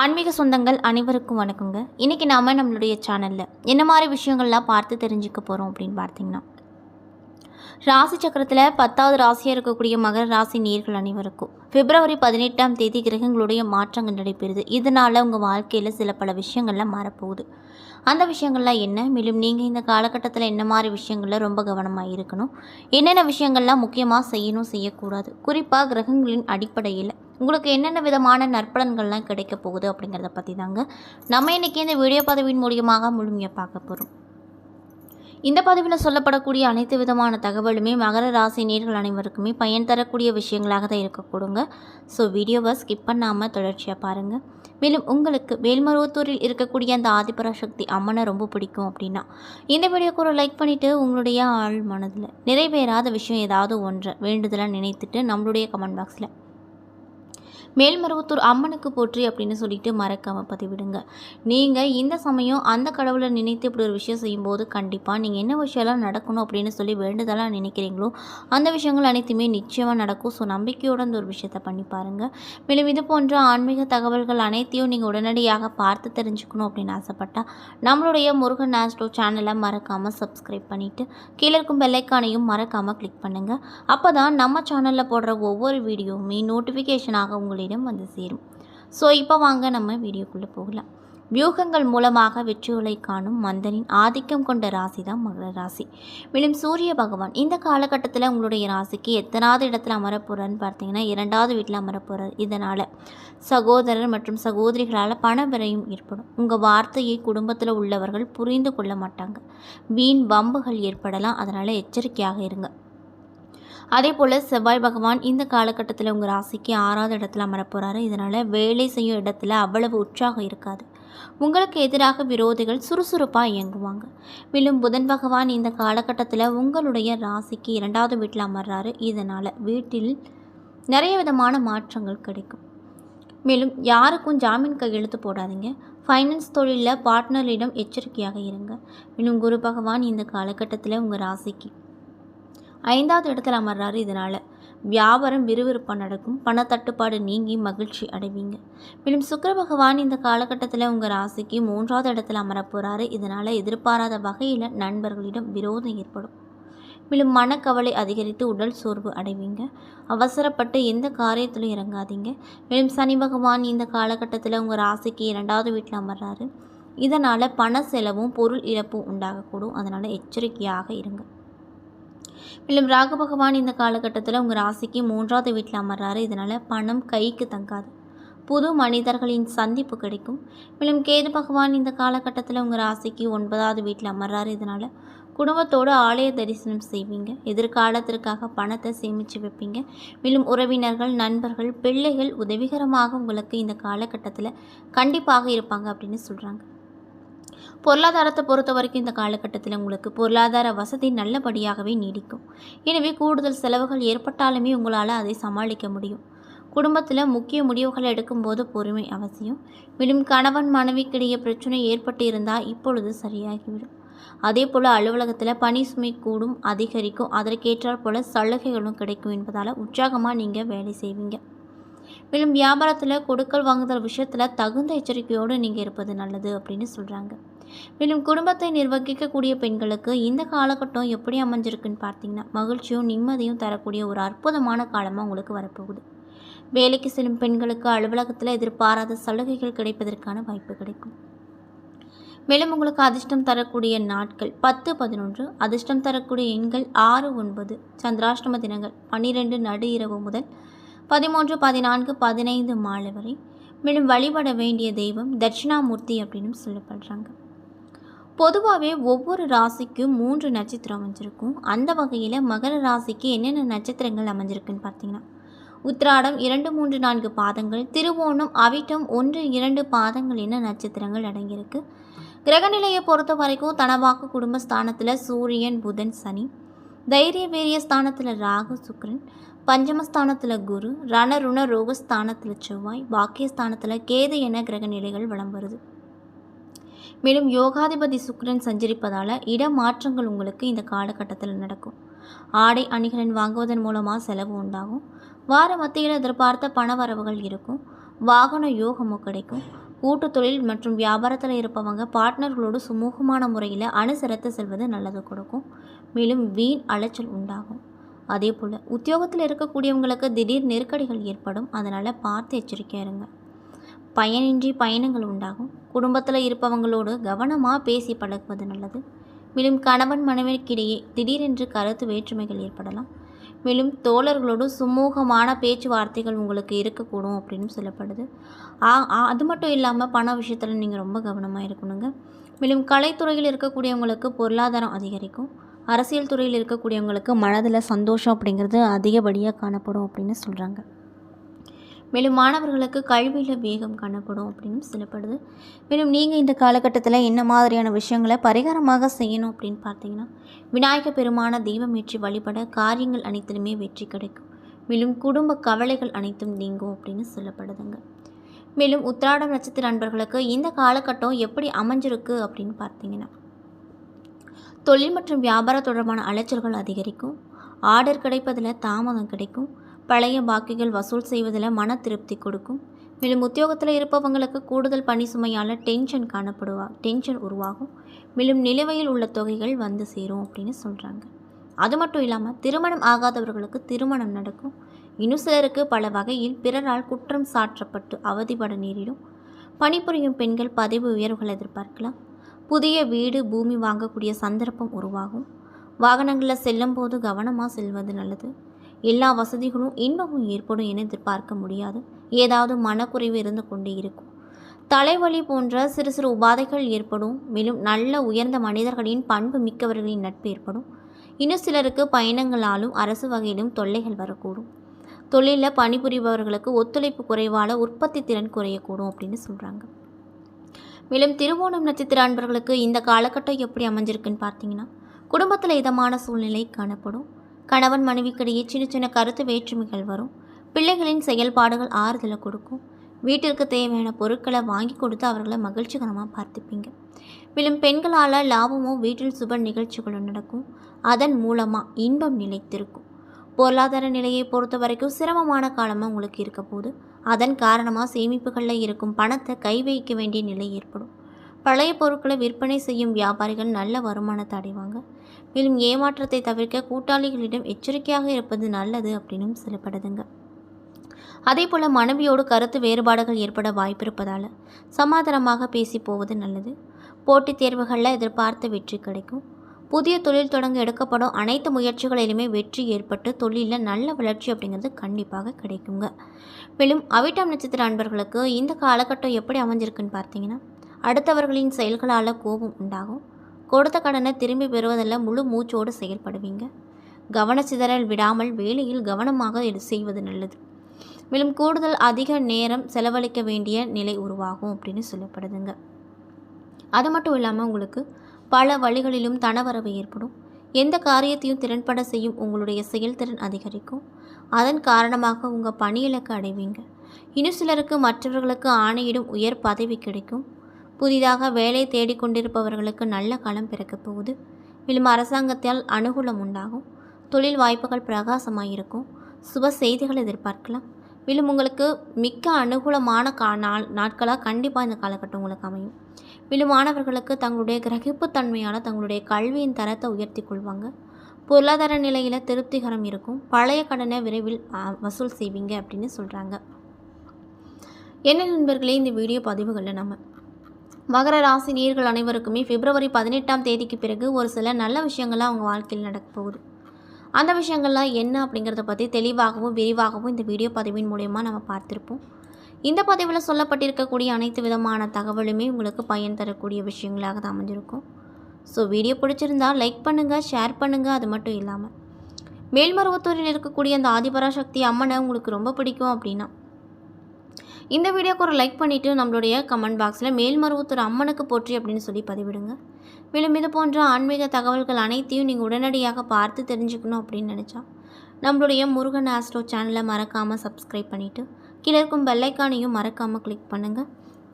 ஆன்மீக சொந்தங்கள் அனைவருக்கும் வணக்கங்க. இன்றைக்கி நாம் நம்மளுடைய சேனலில் என்ன மாதிரி விஷயங்கள்லாம் பார்த்து தெரிஞ்சுக்க போகிறோம் அப்படின்னு பார்த்தீங்கன்னா ராசி சக்கரத்தில் பத்தாவது ராசியாக இருக்கக்கூடிய மகர ராசி நேர்கள் அனைவருக்கும் பிப்ரவரி பதினெட்டாம் தேதி கிரகங்களுடைய மாற்றங்கள் நடைபெறுது. இதனால் உங்கள் வாழ்க்கையில் சில பல விஷயங்கள்லாம் மாறப்போகுது. அந்த விஷயங்கள்லாம் என்ன? மேலும் நீங்கள் இந்த காலகட்டத்தில் என்ன மாதிரி விஷயங்களில் ரொம்ப கவனமாக இருக்கணும்? என்னென்ன விஷயங்கள்லாம் முக்கியமாக செய்யணும் செய்யக்கூடாது? குறிப்பாக கிரகங்களின் அடிப்படையில் உங்களுக்கு என்னென்ன விதமான நற்பலன்கள்லாம் கிடைக்க போகுது அப்படிங்கிறத பற்றி தாங்க நம்ம இன்றைக்கி இந்த வீடியோ பதவியின் மூலியமாக முழுமையாக பார்க்க போகிறோம் இந்த பதிவில் சொல்லப்படக்கூடிய அனைத்து விதமான தகவலுமே மகர ராசி நேர்கள் அனைவருக்குமே பயன் தரக்கூடிய விஷயங்களாக தான் இருக்கக்கூடுங்க ஸோ வீடியோவை ஸ்கிப் பண்ணாமல் தொடர்ச்சியாக பாருங்கள் மேலும் உங்களுக்கு வேல்மருவத்தூரில் இருக்கக்கூடிய அந்த ஆதிபராசக்தி அம்மனை ரொம்ப பிடிக்கும் அப்படின்னா இந்த வீடியோக்கு ஒரு லைக் பண்ணிவிட்டு உங்களுடைய ஆள் மனதில் நிறைவேறாத விஷயம் ஏதாவது ஒன்றை வேண்டுதலாக நினைத்துட்டு நம்மளுடைய கமெண்ட் பாக்ஸில் மேல்மருவத்தூர் அம்மனுக்கு போற்றி அப்படின்னு சொல்லிட்டு மறக்காமல் பதிவிடுங்க. நீங்கள் இந்த சமயம் அந்த கடவுளை நினைத்து இப்படி ஒரு விஷயம் செய்யும்போது கண்டிப்பாக நீங்கள் என்ன விஷயம்லாம் நடக்கணும் அப்படின்னு சொல்லி வேண்டுதலாக நினைக்கிறீங்களோ அந்த விஷயங்கள் அனைத்துமே நிச்சயமாக நடக்கும். ஸோ நம்பிக்கையோடு அந்த ஒரு விஷயத்தை பண்ணி பாருங்கள் மேலும் இது போன்ற ஆன்மீக தகவல்கள் அனைத்தையும் நீங்கள் உடனடியாக பார்த்து தெரிஞ்சுக்கணும் அப்படின்னு ஆசைப்பட்டால் நம்மளுடைய முருகன் ஆஸ்ட்ரோ சேனலை மறக்காமல் சப்ஸ்கிரைப் பண்ணிவிட்டு கீழே இருக்கும் பெல்லைக்கானையும் மறக்காமல் கிளிக் பண்ணுங்கள் அப்போ தான் நம்ம சேனலில் போடுற ஒவ்வொரு வீடியோவுமே நோட்டிஃபிகேஷனாக உங்களிடம் வந்து சேரும். ஸோ இப்போ வாங்க நம்ம வீடியோக்குள்ளே போகலாம். வியூகங்கள் மூலமாக வெற்றிகளை காணும் மந்தனின் ஆதிக்கம் கொண்ட ராசி தான் மகர ராசி. மேலும் சூரிய பகவான். இந்த காலகட்டத்தில் உங்களுடைய ராசிக்கு எத்தனாவது இடத்துல அமரப்போகிறான்னு பார்த்தீங்கன்னா இரண்டாவது வீட்டில் அமரப்போகிறார் இதனால் சகோதரர் மற்றும் சகோதரிகளால் பண விரையும் ஏற்படும். உங்கள் வார்த்தையை குடும்பத்தில் உள்ளவர்கள் புரிந்து கொள்ள மாட்டாங்க. வீண் வம்புகள் ஏற்படலாம். அதனால் எச்சரிக்கையாக இருங்க. அதே போல் செவ்வாய் பகவான் இந்த காலகட்டத்தில் உங்கள் ராசிக்கு ஆறாவது இடத்துல அமரப்போகிறாரு இதனால் வேலை செய்யும் இடத்துல அவ்வளவு உற்சாகம் இருக்காது. உங்களுக்கு எதிராக விரோதிகள் சுறுசுறுப்பாக இயங்குவாங்க. மேலும் புதன் பகவான் இந்த காலகட்டத்தில் உங்களுடைய ராசிக்கு இரண்டாவது வீட்டில் அமர்றாரு. இதனால் வீட்டில் நிறைய விதமான மாற்றங்கள் கிடைக்கும். மேலும் யாருக்கும் ஜாமீன் கையெழுத்து போடாதீங்க. ஃபைனான்ஸ் தொழிலில் பார்ட்னரிடம் எச்சரிக்கையாக இருங்க. மேலும் குரு பகவான் இந்த காலகட்டத்தில் உங்கள் ராசிக்கு ஐந்தாவது இடத்துல அமர்றாரு இதனால். வியாபாரம் விறுவிறுப்பாக நடக்கும். பணத்தட்டுப்பாடு நீங்கி மகிழ்ச்சி அடைவீங்க. மேலும் சுக்கர பகவான் இந்த காலகட்டத்தில் உங்கள் ராசிக்கு மூன்றாவது இடத்துல அமரப்போகிறாரு இதனால் எதிர்பாராத வகையில் நண்பர்களிடம் விரோதம் ஏற்படும். மேலும் மனக்கவலை அதிகரித்து உடல் சோர்வு அடைவீங்க. அவசரப்பட்டு எந்த காரியத்திலும் இறங்காதீங்க. மேலும் சனி பகவான் இந்த காலகட்டத்தில் உங்கள் ராசிக்கு இரண்டாவது வீட்டில் அமர்றாரு. இதனால் பண செலவும் பொருள் இழப்பும் உண்டாகக்கூடும். அதனால் எச்சரிக்கையாக இருங்க. மேலும் ராகு பகவான் இந்த காலகட்டத்தில் உங்கள் ராசிக்கு மூன்றாவது வீட்டில் அமர்றாரு. இதனால் பணம் கைக்கு தங்காது. புது மனிதர்களின் சந்திப்பு கிடைக்கும். மேலும் கேது பகவான் இந்த காலகட்டத்தில் உங்கள் ராசிக்கு ஒன்பதாவது வீட்டில் அமர்றாரு. இதனால் குடும்பத்தோடு ஆலய தரிசனம் செய்வீங்க. எதிர்காலத்திற்காக பணத்தை சேமித்து வைப்பீங்க. மேலும் உறவினர்கள் நண்பர்கள் பிள்ளைகள் உதவிகரமாக உங்களுக்கு இந்த காலகட்டத்தில் கண்டிப்பாக இருப்பாங்க அப்படின்னு சொல்கிறாங்க பொருளாதாரத்தை பொறுத்த வரைக்கும் இந்த காலகட்டத்தில் உங்களுக்கு பொருளாதார வசதி நல்லபடியாகவே நீடிக்கும். எனவே கூடுதல் செலவுகள் ஏற்பட்டாலுமே உங்களால் அதை சமாளிக்க முடியும். குடும்பத்தில் முக்கிய முடிவுகள் எடுக்கும்போது பொறுமை அவசியம். மேலும் கணவன் மனைவிக்கிடையே பிரச்சனை ஏற்பட்டு இருந்தால் இப்பொழுது சரியாகிவிடும். அதே போல் அலுவலகத்தில் பணி சுமை கூடும் அதிகரிக்கும். அதற்கேற்றால் போல் சலுகைகளும் கிடைக்கும் என்பதால் உற்சாகமாக நீங்கள் வேலை செய்வீங்க. மேலும் வியாபாரத்தில் கொடுக்கல் வாங்குதல் விஷயத்தில் தகுந்த எச்சரிக்கையோடு நீங்கள் இருப்பது நல்லது அப்படின்னு சொல்கிறாங்க மேலும் குடும்பத்தை நிர்வகிக்கக்கூடிய பெண்களுக்கு இந்த காலகட்டம் எப்படி அமைஞ்சிருக்குன்னு பார்த்தீங்கன்னா மகிழ்ச்சியும் நிம்மதியும் தரக்கூடிய ஒரு அற்புதமான காலமாக உங்களுக்கு வரப்போகுது. வேலைக்கு செல்லும் பெண்களுக்கு அலுவலகத்தில் எதிர்பாராத சலுகைகள் கிடைப்பதற்கான வாய்ப்பு கிடைக்கும். மேலும் உங்களுக்கு அதிர்ஷ்டம் தரக்கூடிய நாட்கள் பத்து பதினொன்று அதிர்ஷ்டம் தரக்கூடிய எண்கள் ஆறு ஒன்பது சந்திராஷ்டம தினங்கள் பன்னிரெண்டு நடு இரவு முதல் பதிமூன்று பதினான்கு பதினைந்து மாலை வரை மேலும் வழிபட வேண்டிய தெய்வம் தட்சிணாமூர்த்தி அப்படின்னு சொல்லப்படுறாங்க. பொதுவாகவே ஒவ்வொரு ராசிக்கும் மூன்று நட்சத்திரம் அமைஞ்சிருக்கும். அந்த வகையில் மகர ராசிக்கு என்னென்ன நட்சத்திரங்கள் அமைஞ்சிருக்குன்னு பார்த்தீங்கன்னா உத்ராடம் இரண்டு மூன்று நான்கு பாதங்கள் திருவோணம் அவிட்டம் ஒன்று இரண்டு பாதங்கள் என்ன நட்சத்திரங்கள் அடங்கியிருக்கு. கிரகநிலையை பொறுத்த வரைக்கும் தனவாக்கு குடும்ப ஸ்தானத்தில் சூரியன் புதன் சனி தைரிய வீரிய ஸ்தானத்தில் ராகு சுக்ரன் பஞ்சமஸ்தானத்தில் குரு ரணருண ரோகஸ்தானத்தில் செவ்வாய் பாக்கியஸ்தானத்தில் கேது என கிரகநிலைகள் வளம் வருது. மேலும் யோகாதிபதி சுக்கிரன் சஞ்சரிப்பதால் இடமாற்றங்கள் உங்களுக்கு இந்த காலகட்டத்தில் நடக்கும். ஆடை அணிகளின் வாங்குவதன் மூலமாக செலவு உண்டாகும். வார மத்தியில் எதிர்பார்த்த பண வரவுகள் இருக்கும். வாகன யோகமும் கிடைக்கும். கூட்டு தொழில் மற்றும் வியாபாரத்தில் இருப்பவங்க பார்ட்னர்களோடு சுமூகமான முறையில் அனுசரித்து செல்வது நல்லது கொடுக்கும். மேலும் வீண் அலைச்சல் உண்டாகும். அதே போல் உத்தியோகத்தில் இருக்கக்கூடியவங்களுக்கு திடீர் நெருக்கடிகள் ஏற்படும். அதனால் பார்த்து எச்சரிக்கையாக இருங்க. பயனின்றி பயணங்கள் உண்டாகும். குடும்பத்தில் இருப்பவங்களோடு கவனமாக பேசி பழகுவது நல்லது. மேலும் கணவன் மனைவிக்கிடையே திடீரென்று கருத்து வேற்றுமைகள் ஏற்படலாம். மேலும் தோழர்களோடு சுமூகமான பேச்சுவார்த்தைகள் உங்களுக்கு இருக்கக்கூடும் அப்படின்னு சொல்லப்படுது. ஆ- அது மட்டும் இல்லாமல் பண விஷயத்தில் நீங்கள் ரொம்ப கவனமாக இருக்கணுங்க. மேலும் கலைத்துறையில் இருக்கக்கூடியவங்களுக்கு பொருளாதாரம் அதிகரிக்கும். அரசியல் துறையில் இருக்கக்கூடியவங்களுக்கு மனதில் சந்தோஷம் அப்படிங்கிறது அதிகப்படியாக காணப்படும் அப்படின்னு சொல்கிறாங்க மேலும் மாணவர்களுக்கு கல்வியில் வேகம் காணப்படும் அப்படின்னு சொல்லப்படுது. மேலும் நீங்கள் இந்த காலகட்டத்தில் என்ன மாதிரியான விஷயங்களை பரிகாரமாக செய்யணும் அப்படின்னு பார்த்தீங்கன்னா விநாயக பெருமான தெய்வமேற்றி வழிபட காரியங்கள் அனைத்திலுமே வெற்றி கிடைக்கும். மேலும் குடும்ப கவலைகள் அனைத்தும் நீங்கும் அப்படின்னு சொல்லப்படுதுங்க. மேலும் உத்திராடம் நட்சத்திர அன்பர்களுக்கு இந்த காலகட்டம் எப்படி அமைஞ்சிருக்கு அப்படின்னு பார்த்தீங்கன்னா தொழில் மற்றும் வியாபார தொடர்பான அலைச்சல்கள் அதிகரிக்கும். ஆர்டர் கிடைப்பதில் தாமதம் கிடைக்கும். பழைய பாக்கிகள் வசூல் செய்வதில் மன திருப்தி கொடுக்கும். மேலும் உத்தியோகத்தில் இருப்பவங்களுக்கு கூடுதல் பணி சுமையால் டென்ஷன் காணப்படுவா டென்ஷன் உருவாகும். மேலும் நிலுவையில் உள்ள தொகைகள் வந்து சேரும் அப்படின்னு சொல்கிறாங்க அது மட்டும் இல்லாமல் திருமணம் ஆகாதவர்களுக்கு திருமணம் நடக்கும். இன்னும் சிலருக்கு பல வகையில் பிறரால் குற்றம் சாற்றப்பட்டு அவதிப்பட நேரிடும். பணிபுரியும் பெண்கள் பதவி உயர்வுகள் எதிர்பார்க்கலாம். புதிய வீடு பூமி வாங்கக்கூடிய சந்தர்ப்பம் உருவாகும். வாகனங்களில் செல்லும்போது கவனமாக செல்வது நல்லது. எல்லா வசதிகளும் இன்பமும் ஏற்படும் என எதிர்பார்க்க முடியாது. ஏதாவது மனக்குறைவு இருந்து கொண்டே இருக்கும். தலைவலி போன்ற சிறு சிறு உபாதைகள் ஏற்படும். மேலும் நல்ல உயர்ந்த மனிதர்களின் பண்பு மிக்கவர்களின் நட்பு ஏற்படும். இன்னும் சிலருக்கு பயணங்களாலும் அரசு வகையிலும் தொல்லைகள் வரக்கூடும். தொழிலில் பணிபுரிபவர்களுக்கு ஒத்துழைப்பு குறைவால் உற்பத்தி திறன் குறையக்கூடும் அப்படின்னு சொல்கிறாங்க மேலும் திருவோணம் நட்சத்திர அன்பர்களுக்கு இந்த காலகட்டம் எப்படி அமைஞ்சிருக்குன்னு பார்த்தீங்கன்னா குடும்பத்தில் இதமான சூழ்நிலை காணப்படும். கணவன் மனைவிக்கிடையே சின்ன சின்ன கருத்து வேற்றுமைகள் வரும். பிள்ளைகளின் செயல்பாடுகள் ஆறுதலை கொடுக்கும். வீட்டிற்கு தேவையான பொருட்களை வாங்கி கொடுத்து அவர்களை மகிழ்ச்சிகரமாக பார்த்துப்பீங்க. மேலும் பெண்களால் லாபமும் வீட்டில் சுப நிகழ்ச்சிகளும் நடக்கும். அதன் மூலமாக இன்பம் நிலைத்திருக்கும். பொருளாதார நிலையை பொறுத்த வரைக்கும் சிரமமான காலமாக உங்களுக்கு இருக்க போகுது. அதன் காரணமாக சேமிப்புகளில் இருக்கும் பணத்தை கை வைக்க வேண்டிய நிலை ஏற்படும். பழைய பொருட்களை விற்பனை செய்யும் வியாபாரிகள் நல்ல வருமானத்தை அடைவாங்க. மேலும் ஏமாற்றத்தை தவிர்க்க கூட்டாளிகளிடம் எச்சரிக்கையாக இருப்பது நல்லது அப்படின்னும் சொல்லப்படுதுங்க அதே போல் மனைவியோடு கருத்து வேறுபாடுகள் ஏற்பட வாய்ப்பிருப்பதால் சமாதானமாக பேசி போவது நல்லது. போட்டித் தேர்வுகளில் எதிர்பார்த்த வெற்றி கிடைக்கும். புதிய தொழில் தொடங்க எடுக்கப்படும் அனைத்து முயற்சிகளிலுமே வெற்றி ஏற்பட்டு தொழிலில் நல்ல வளர்ச்சி அப்படிங்கிறது கண்டிப்பாக கிடைக்குங்க. மேலும் அவிட்டம் நட்சத்திர அன்பர்களுக்கு இந்த காலகட்டம் எப்படி அமைஞ்சிருக்குன்னு பார்த்தீங்கன்னா அடுத்தவர்களின் செயல்களால் கோபம் உண்டாகும். கொடுத்த கடனை திரும்பி பெறுவதில் முழு மூச்சோடு செயல்படுவீங்க. கவனச்சிதறல் விடாமல் வேலையில் கவனமாக இது செய்வது நல்லது. மேலும் கூடுதல் அதிக நேரம் செலவழிக்க வேண்டிய நிலை உருவாகும் அப்படின்னு சொல்லப்படுதுங்க. அது மட்டும் இல்லாமல் உங்களுக்கு பல வழிகளிலும் தனவரவு ஏற்படும். எந்த காரியத்தையும் திறன்பட செய்யும் உங்களுடைய செயல்திறன் அதிகரிக்கும். அதன் காரணமாக உங்கள் பணியிலக்கு அடைவீங்க. இன்னும் சிலருக்கு மற்றவர்களுக்கு ஆணையிடும் உயர் பதவி கிடைக்கும். புதிதாக வேலை தேடிக்கொண்டிருப்பவர்களுக்கு நல்ல காலம் பிறக்கப் போகுது. மேலும் அரசாங்கத்தால் அனுகூலம் உண்டாகும். தொழில் வாய்ப்புகள் பிரகாசமாக இருக்கும் சுப செய்திகள் எதிர்பார்க்கலாம். மேலும் உங்களுக்கு மிக்க அனுகூலமான கா நாள் நாட்களாக கண்டிப்பாக இந்த காலகட்டம் உங்களுக்கு அமையும். மேலும் மாணவர்களுக்கு தங்களுடைய கிரகிப்புத்தன்மையால் தங்களுடைய கல்வியின் தரத்தை உயர்த்தி கொள்வாங்க. பொருளாதார நிலையில் திருப்திகரம் இருக்கும். பழைய கடனை விரைவில் வசூல் செய்வீங்க அப்படின்னு சொல்கிறாங்க என்ன நண்பர்களே இந்த வீடியோ பதிவுகளில் நம்ம மகர ராசி நேர்கள் அனைவருக்குமே பிப்ரவரி பதினெட்டாம் தேதிக்கு பிறகு ஒரு சில நல்ல விஷயங்கள்லாம் அவங்க வாழ்க்கையில் நடக்க போகுது. அந்த விஷயங்கள்லாம் என்ன அப்படிங்கிறத பற்றி தெளிவாகவும் விரிவாகவும் இந்த வீடியோ பதிவின் மூலயமா நம்ம பார்த்துருப்போம். இந்த பதிவில் சொல்லப்பட்டிருக்கக்கூடிய அனைத்து விதமான தகவலுமே உங்களுக்கு பயன் தரக்கூடிய விஷயங்களாக தான் அமைஞ்சிருக்கும். ஸோ வீடியோ பிடிச்சிருந்தா லைக் பண்ணுங்கள் ஷேர் பண்ணுங்கள் அது மட்டும் இல்லாமல் மேல்மருவத்தூரில் இருக்கக்கூடிய அந்த ஆதிபராசக்தி அம்மனை உங்களுக்கு ரொம்ப பிடிக்கும் அப்படின்னா இந்த வீடியோக்கு ஒரு லைக் பண்ணிவிட்டு நம்மளுடைய கமெண்ட் பாக்ஸில் மேல்மருவத்தூர் அம்மனுக்கு போற்றி அப்படின்னு சொல்லி பதிவிடுங்க. மேலும் இது போன்ற ஆன்மீக தகவல்கள் அனைத்தையும் நீங்கள் உடனடியாக பார்த்து தெரிஞ்சுக்கணும் அப்படின்னு நினச்சா நம்மளுடைய முருகன் ஆஸ்ட்ரோ சேனலை மறக்காமல் சப்ஸ்கிரைப் பண்ணிவிட்டு கீழே இருக்கும் பெல்லைக்கானையும் மறக்காமல் கிளிக் பண்ணுங்கள்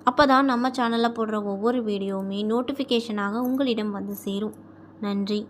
அப்போ தான் நம்ம சேனலில் போடுற ஒவ்வொரு வீடியோவுமே நோட்டிஃபிகேஷனாக உங்களிடம் வந்து சேரும். நன்றி.